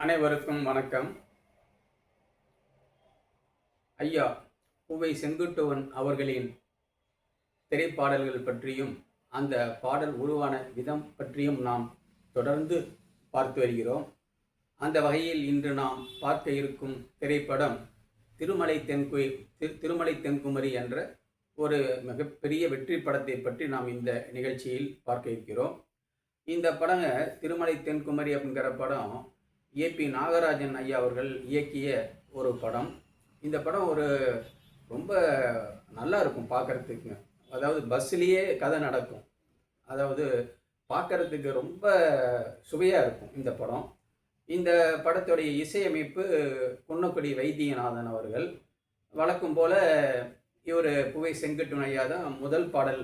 அனைவருக்கும் வணக்கம். ஐயா உவை செங்குட்டுவன் அவர்களின் திரைப்பாடல்கள் பற்றியும் அந்த பாடல் உருவான விதம் பற்றியும் நாம் தொடர்ந்து பார்த்து வருகிறோம். அந்த வகையில் இன்று நாம் பார்க்க இருக்கும் திரைப்படம் திருமலை தென்கு திரு திருமலை தென்குமரி என்ற ஒரு மிகப்பெரிய வெற்றி படத்தை பற்றி நாம் இந்த நிகழ்ச்சியில் பார்க்க இருக்கிறோம். இந்த படங்க திருமலை தென்குமரி அப்படிங்கிற படம் ஏபி நாகராஜன் ஐயா அவர்கள் இயக்கிய ஒரு படம். இந்த படம் ஒரு ரொம்ப நல்லா இருக்கும் பார்க்கறதுக்குங்க அதாவது பஸ்ஸுலேயே கதை நடக்கும். அதாவது பார்க்கறதுக்கு ரொம்ப சுவையாக இருக்கும் இந்த படம். இந்த படத்துடைய இசையமைப்பு குன்னக்குடி வைத்தியநாதன் அவர்கள். வழக்கம் போல் இவர் புவை செங்கட்டுன் ஐயா தான் முதல் பாடல்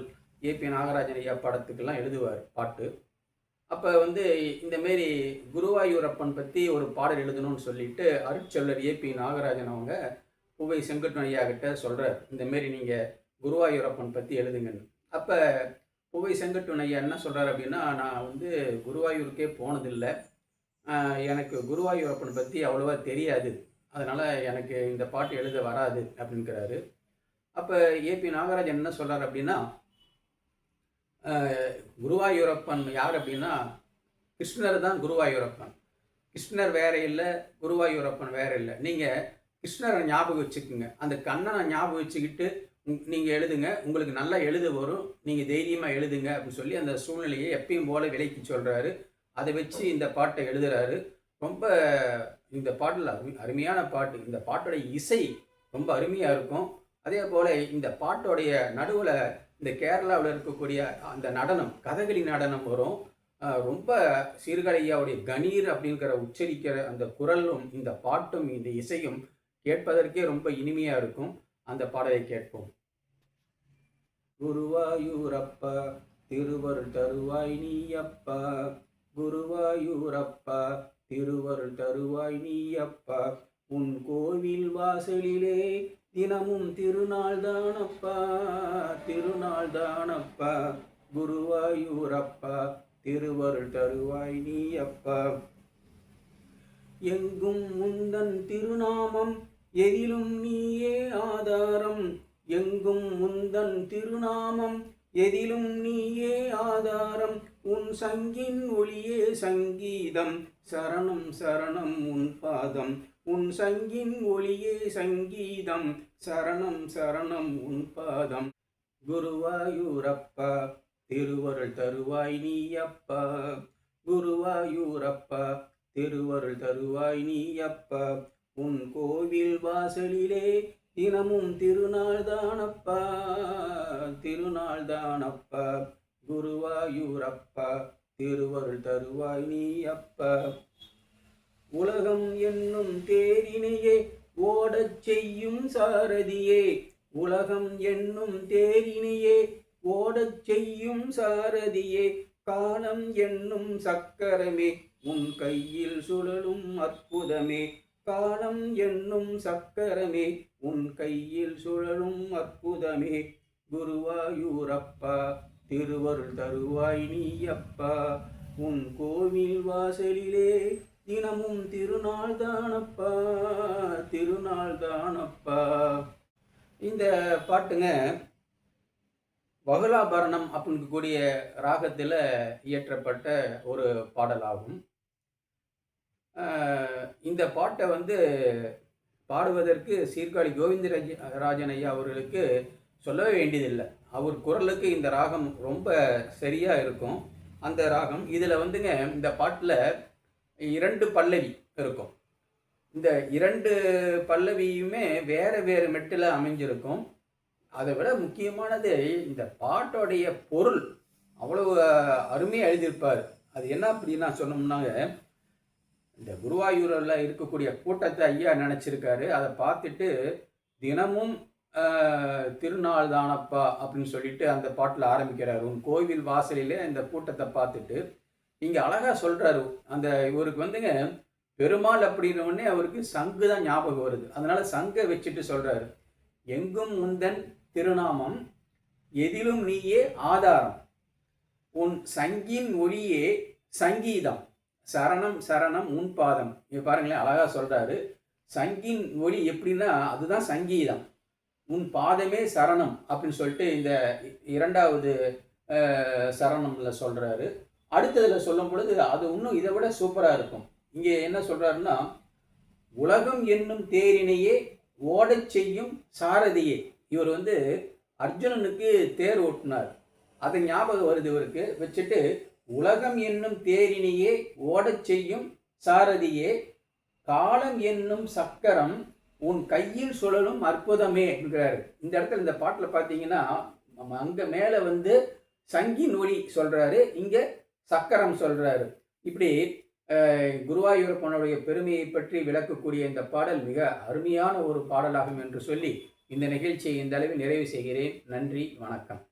ஏபி நாகராஜன் ஐயா படத்துக்கெல்லாம் எழுதுவார் பாட்டு. அப்போ வந்து இந்த மாரி குருவாயூரப்பன் பற்றி ஒரு பாடல் எழுதணும்னு சொல்லிட்டு அருட்சொல்லர் ஏபி நாகராஜன் அவங்க புவை செங்கட்டுவன் ஐயா கிட்ட சொல்கிறார் இந்தமாரி நீங்கள் குருவாயூரப்பன் பற்றி எழுதுங்கன்னு. அப்போ புவை செங்கட்டுவன் ஐயா என்ன சொல்கிறார் அப்படின்னா நான் வந்து குருவாயூருக்கே போனதில்லை. எனக்கு குருவாயூரப்பன் பற்றி அவ்வளோவா தெரியாது. அதனால் எனக்கு இந்த பாட்டு எழுத வராது அப்படிங்கிறாரு. அப்போ ஏபி நாகராஜன் என்ன சொல்கிறார் அப்படின்னா குருவாயூரப்பன் யார் அப்படின்னா கிருஷ்ணர் தான் குருவாயூரப்பன். கிருஷ்ணர் வேற இல்லை குருவாயூரப்பன் வேற இல்லை. நீங்கள் கிருஷ்ணரை ஞாபகம் வச்சுக்கோங்க. அந்த கண்ணனை ஞாபகம் வச்சுக்கிட்டு நீங்கள் எழுதுங்க. உங்களுக்கு நல்லா எழுத வரும். நீங்கள் தைரியமாக எழுதுங்க அப்படின்னு சொல்லி அந்த சூழ்நிலையை எப்பயும் போல விலைக்கு சொல்கிறாரு அதை வச்சு இந்த பாட்டை எழுதுகிறாரு ரொம்ப இந்த பாட்டில் அருமையான பாட்டு. இந்த பாட்டோடைய இசை ரொம்ப அருமையாக இருக்கும். அதே போல் இந்த பாட்டோடைய நடுவில் இந்த கேரளாவில் இருக்கக்கூடிய அந்த நடனம் கதகளி நடனம் வரும். ரொம்ப சீர்காழியாவுடைய கணீர் அப்படிங்கிற உச்சரிக்கிற அந்த குரலும் இந்த பாட்டும் இந்த இசையும் கேட்பதற்கே ரொம்ப இனிமையாக இருக்கும். அந்த பாடலை கேட்போம். குருவாயூரப்பா திருவருள் தருவாய் நீயப்பா. குருவாயூரப்பா திருவருள் தருவாய் நீயப்பா. உன் கோவில் வாசலிலே தினமும் திருநாள் தானப்பா திருநாள் தானப்பா குருவாயூரப்பா திருவருள் தருவாய் நீயப்பா. எங்கும் முந்தன் திருநாமம் எதிலும் நீயே ஆதாரம். எங்கும் முந்தன் திருநாமம் எதிலும் நீயே ஆதாரம். உன் சங்கின் ஒளியே சங்கீதம் சரணம் சரணம் உன் பாதம். உன் சங்கின் ஒளியே சங்கீதம் சரணம் சரணம் உன் பாதம். குருவாயூரப்பா திருவருள் தருவாய் நீயப்பா. குருவாயூரப்பா திருவருள் தருவாய் நீயப்பா. உன் கோவில் வாசலிலே தினமும் திருநாள் தானப்பா. திருநாள் தானப்பா. குருவாயூரப்பா திருவருள் தருவாய் நீயப்பா. உலகம் என்னும் தேரினையே ஓடச் செய்யும் சாரதியே. உலகம் என்னும் தேரினையே ஓடச் செய்யும் சாரதியே. காலம் என்னும் சக்கரமே உன் கையில் சுழலும் அற்புதமே. காலம் என்னும் சக்கரமே உன் கையில் சுழலும் அற்புதமே. குருவாயூரப்பா திருவருள் தருவாய் நீ அப்பா உன் கோவில் வாசலிலே தினமும் திருநாள் தானப்பா திருநாள் தானப்பா. இந்த பாட்டுங்க வகுலாபரணம் அப்படின்னு கூடிய ராகத்தில் இயற்றப்பட்ட ஒரு பாடலாகும். இந்த பாட்டை வந்து பாடுவதற்கு சீர்காழி கோவிந்தராஜ ராஜன் ஐயா அவர்களுக்கு சொல்லவே வேண்டியதில்லை. அவர் குரலுக்கு இந்த ராகம் ரொம்ப சரியாக இருக்கும். அந்த ராகம் இதில் வந்துங்க இந்த பாட்டில் இரண்டு பல்லவி இருக்கும். இந்த இரண்டு பல்லவியுமே வேறு வேறு மெட்டில் அமைஞ்சிருக்கும். அதை விட முக்கியமானது இந்த பாட்டோடைய பொருள். அவ்வளவு அருமையாக எழுதியிருப்பார். அது என்ன அப்படின்னா சொன்னோம்னாங்க இந்த குருவாயூரில் இருக்கக்கூடிய கூட்டத்தை ஐயா நினச்சிருக்காரு. அதை பார்த்துட்டு தினமும் திருநாள் தானப்பா அப்படின்னு சொல்லிட்டு அந்த பாட்டில் ஆரம்பிக்கிறார். உன் கோவில் வாசலிலே இந்த கூட்டத்தை பார்த்துட்டு இங்கே அழகாக சொல்கிறாரு அந்த இவருக்கு வந்துங்க பெருமாள் அப்படின்ன அவருக்கு சங்கு தான் ஞாபகம் வருது. அதனால சங்கை வச்சுட்டு சொல்கிறாரு எங்கும் முந்தன் திருநாமம் எதிலும் நீயே ஆதாரம். உன் சங்கின் ஒளியே சங்கீதம். சரணம் சரணம் உன் பாதம். இங்க பாருங்களேன் அழகாக சொல்கிறாரு சங்கின் ஒளி எப்படின்னா அதுதான் சங்கீதம். உன் பாதமே சரணம். அப்படின்னு சொல்லிட்டு இந்த இரண்டாவது சரணமில் சரணம்ல அடுத்ததில் சொல்லும் பொழுது அது இன்னும் இதை விட சூப்பராக இருக்கும். இங்கே என்ன சொல்கிறாருன்னா உலகம் என்னும் தேரினையே ஓடச் செய்யும் சாரதியே. இவர் வந்து அர்ஜுனனுக்கு தேர் ஓட்டினார். அது ஞாபகம் வருது இவருக்கு. வச்சுட்டு உலகம் என்னும் தேரினையே ஓடச் செய்யும் சாரதியே காலம் என்னும் சக்கரம் உன் கையில் சுழலும் அற்புதமே என்கிறாரு. இந்த இடத்துல இந்த பாட்டில் பார்த்தீங்கன்னா நம்ம அங்கே மேலே வந்து சங்கின் ஒளி சொல்கிறாரு இங்கே சக்கரம் சொல்றாரு. இப்படி குருவாயூரப்பனுடைய பெருமையை பற்றி விளக்கக்கூடிய இந்த பாடல் மிக அருமையான ஒரு பாடலாகும் என்று சொல்லி இந்த நிகழ்ச்சியை இந்த அளவில் நிறைவு செய்கிறேன். நன்றி வணக்கம்.